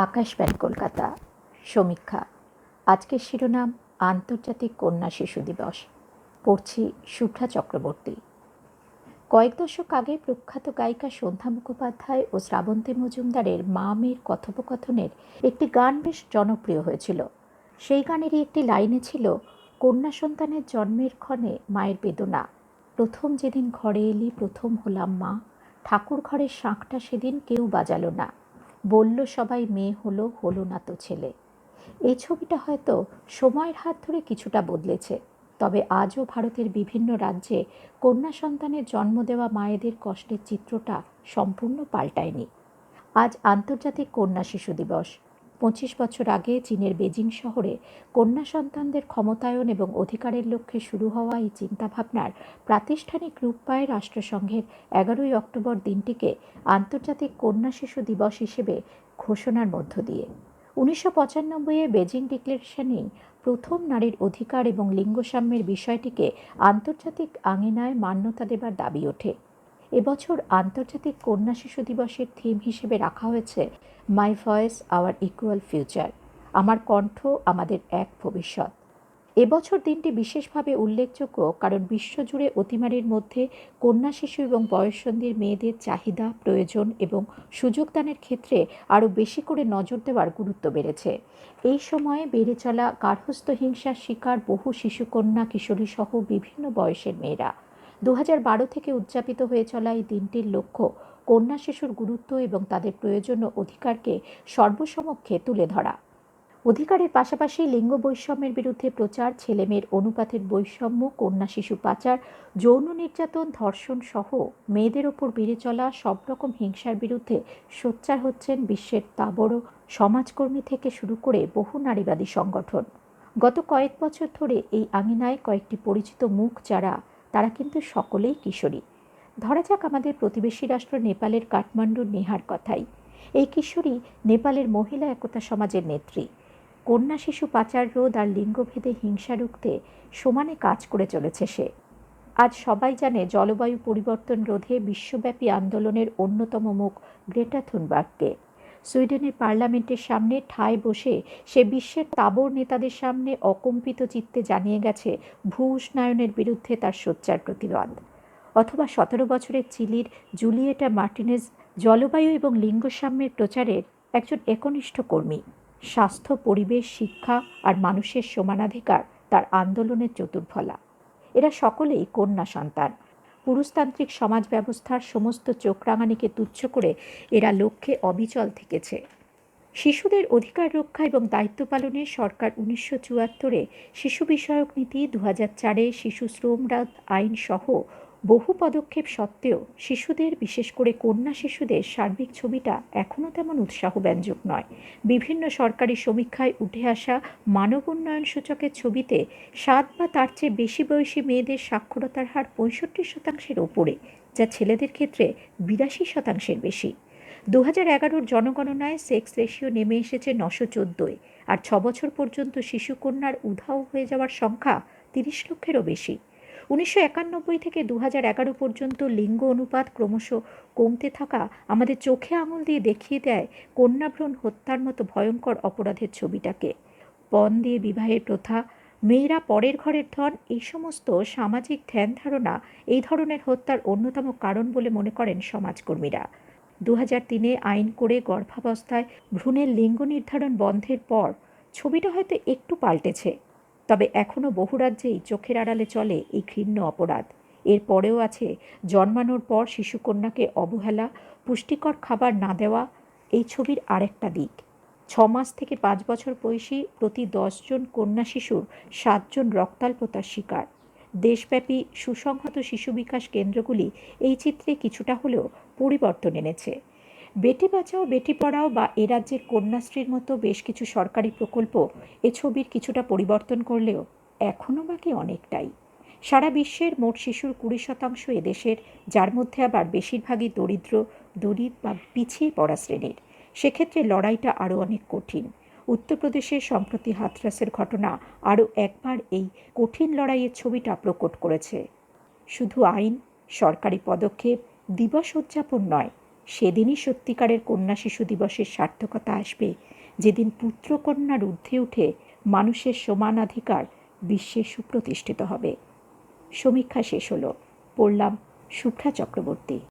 আকাশবাণী কলকাতা। সমীক্ষা। আজকের শিরোনাম, আন্তর্জাতিক কন্যা শিশু দিবস। পড়ছি শুভ্রা চক্রবর্তী। কয়েক দশক আগে প্রখ্যাত গায়িকা সন্ধ্যা মুখোপাধ্যায় ও শ্রাবন্তী মজুমদারের মা মেয়ের কথোপকথনের একটি গান বেশ জনপ্রিয় হয়েছিল। সেই গানেরই একটি লাইনে ছিল, কন্যা সন্তানের জন্মের ক্ষণে মায়ের বেদনা। প্রথম যেদিন ঘরে এলি, প্রথম হলাম মা। ঠাকুর ঘরের শাঁখটা সেদিন কেউ বাজালো না। বলল, সবাই মেয়ে হলো হলো না তো ছেলে। এই ছবিটা হয়তো সময়ের হাত ধরে কিছুটা বদলেছে, তবে আজও ভারতের বিভিন্ন রাজ্যে কন্যা সন্তানের জন্ম দেওয়া মায়েদের কষ্টের চিত্রটা সম্পূর্ণ পাল্টায়নি। আজ আন্তর্জাতিক কন্যা শিশু দিবস। পঁচিশ বছর আগে চীনের বেজিং শহরে কন্যা সন্তানদের ক্ষমতায়ন এবং অধিকারের লক্ষ্যে শুরু হওয়া এই চিন্তাভাবনার প্রাতিষ্ঠানিক রূপ পায় রাষ্ট্রসংঘের এগারোই অক্টোবর দিনটিকে আন্তর্জাতিক কন্যা শিশু দিবস হিসেবে ঘোষণার মধ্য দিয়ে। উনিশশো পঁচানব্বইয়ে বেজিং ডিক্লারেশনেই প্রথম নারীর অধিকার এবং লিঙ্গসাম্যের বিষয়টিকে আন্তর্জাতিক আঙিনায় মান্যতা দেবার দাবি ওঠে। এবছর আন্তর্জাতিক কন্যা শিশু দিবসের থিম হিসেবে রাখা হয়েছে my voice, our equal future আমার কণ্ঠ, আমাদের এক ভবিষ্যৎ এবছর দিনটি বিশেষভাবে উল্লেখযোগ্য কারণ বিশ্বজুড়ে অতিমারির মধ্যে কন্যা শিশু এবং বয়ঃসন্ধির মেয়েদের চাহিদা, প্রয়োজন এবং সুযোগদানের ক্ষেত্রে আরও বেশি করে নজর দেওয়ার গুরুত্ব বেড়েছে। এই সময়ে বেড়ে চলা গার্হস্থ্য হিংসার শিকার বহু শিশুকন্যা, কিশোরী সহ বিভিন্ন বয়সের মেয়েরা। দু থেকে উদযাপিত হয়ে চলা এই দিনটির লক্ষ্য কন্যা শিশুর গুরুত্ব এবং তাদের প্রয়োজনীয় অধিকারকে সর্বসমক্ষে তুলে ধরা। অধিকারের পাশাপাশি লিঙ্গ বৈষম্যের বিরুদ্ধে প্রচার, ছেলেমেয়ের অনুপাতের বৈষম্য, কন্যা শিশু পাচার, যৌন নির্যাতন, ধর্ষণ সহ মেয়েদের ওপর বেড়ে চলা সব রকম হিংসার বিরুদ্ধে সোচ্চার হচ্ছেন বিশ্বের তাবড় সমাজকর্মী থেকে শুরু করে বহু নারীবাদী সংগঠন। গত কয়েক বছর ধরে এই আঙিনায় কয়েকটি পরিচিত মুখ যারা কিন্তু সকলেই কিশোরী। ধরা যাক আমাদের প্রতিবেশী রাষ্ট্র নেপালের কাঠমান্ডুর নেহার কথাই। এই কিশোরী নেপালের মহিলা একতা সমাজের নেত্রী। কন্যা শিশু পাচার রোধ আর লিঙ্গভেদে হিংসা রুখতে সমানে কাজ করে চলেছে সে। আজ সবাই জানে জলবায়ু পরিবর্তন রোধে বিশ্বব্যাপী আন্দোলনের অন্যতম মুখ গ্রেটা থুনবার্গকে। সুইডেনের পার্লামেন্টের সামনে ঠায় বসে সে বিশ্বের তাবর নেতাদের সামনে অকম্পিত চিত্তে জানিয়ে গেছে ভূ উষ্ণায়নের বিরুদ্ধে তার সোচ্চার প্রতিবাদ। অথবা সতেরো বছরের চিলির জুলিয়েটা মার্টিনেজ জলবায়ু এবং লিঙ্গসাম্যের প্রচারের একজন একনিষ্ঠ কর্মী। স্বাস্থ্য, পরিবেশ, শিক্ষা আর মানুষের সমানাধিকার তার আন্দোলনের চতুর্ফলা এরা সকলেই কন্যা সন্তান। পুরুষতান্ত্রিক সমাজ ব্যবস্থার সমস্ত চোখরাঙানিকে তুচ্ছ করে এরা লক্ষ্যে অবিচল থেকেছে। শিশুদের অধিকার রক্ষা এবং দায়িত্ব পালনে সরকার উনিশশো চুয়াত্তরে শিশু বিষয়ক নীতি দু হাজার চারে শিশু শ্রমরাত আইন সহ বহু পদক্ষেপ সত্ত্বেও শিশুদের, বিশেষ করে কন্যা শিশুদের সার্বিক ছবিটা এখনও তেমন উৎসাহব্যঞ্জক নয়। বিভিন্ন সরকারি সমীক্ষায় উঠে আসা মানব উন্নয়ন সূচকের ছবিতে সাত বা তার চেয়ে বেশি বয়সী মেয়েদের সাক্ষরতার হার পঁয়ষট্টি শতাংশের ওপরে, যা ছেলেদের ক্ষেত্রে বিরাশি শতাংশের বেশি। দু হাজার এগারোর জনগণনায় সেক্স রেশিও নেমে এসেছে নশো চোদ্দোয়, আর ছ বছর পর্যন্ত শিশুকন্যার উধাও হয়ে যাওয়ার সংখ্যা তিরিশ লক্ষেরও বেশি। উনিশশো একানব্বই থেকে দু এগারো পর্যন্ত লিঙ্গ অনুপাত ক্রমশ কমতে থাকা আমাদের চোখে আঙুল দিয়ে দেখিয়ে দেয় কন্যাভ্রণ হত্যার মতো ভয়ঙ্কর অপরাধের ছবিটাকে। পণ দিয়ে বিবাহের প্রথা, মেয়েরা পরের ঘরের ধন, এই সমস্ত সামাজিক ধ্যান ধারণা এই ধরনের হত্যার অন্যতম কারণ বলে মনে করেন সমাজকর্মীরা। দু হাজার তিনে আইন করে গর্ভাবস্থায় ভ্রূণের লিঙ্গ নির্ধারণ বন্ধের পর ছবিটা হয়তো একটু পাল্টেছে। তবে এখনও বহু রাজ্যেই চোখের আড়ালে চলে এই ঘৃণ্য অপরাধ। এর পরেও আছে জন্মানোর পর শিশুকন্যাকে অবহেলা, পুষ্টিকর খাবার না দেওয়া, এই ছবির আরেকটা দিক। ছ মাস থেকে পাঁচ বছর বয়সী প্রতি দশজন কন্যা শিশুর সাতজন রক্তাল্পতার শিকার। দেশব্যাপী সুসংহত শিশু বিকাশ কেন্দ্রগুলি এই চিত্রে কিছুটা হলেও পরিবর্তন এনেছে। বেটি বাঁচাও, বেটি পড়াও বা এ রাজ্যের কন্যাশ্রীর মতো বেশ কিছু সরকারি প্রকল্প এ ছবির কিছুটা পরিবর্তন করলেও এখনও বাকি অনেকটাই। সারা বিশ্বের মোট শিশুর কুড়ি শতাংশ এদেশের যার মধ্যে আবার বেশিরভাগই দরিদ্র দরিদ্র বা পিছিয়ে পড়া শ্রেণির। সেক্ষেত্রে লড়াইটা আরও অনেক কঠিন। উত্তরপ্রদেশের সম্প্রতি হাতরাসের ঘটনা আরও একবার এই কঠিন লড়াইয়ের ছবিটা প্রকট করেছে। শুধু আইন, সরকারি পদক্ষেপ, দিবস উদযাপন নয় সেদিনই সত্যিকারের কন্যা শিশু দিবসের সার্থকতা আসবে। যেদিন পুত্রকন্যার ঊর্ধ্বে উঠে মানুষের সমানাধিকার বিশ্বে সুপ্রতিষ্ঠিত হবে। সমীক্ষা শেষ হলো। পড়লাম শুভ্রা চক্রবর্তী।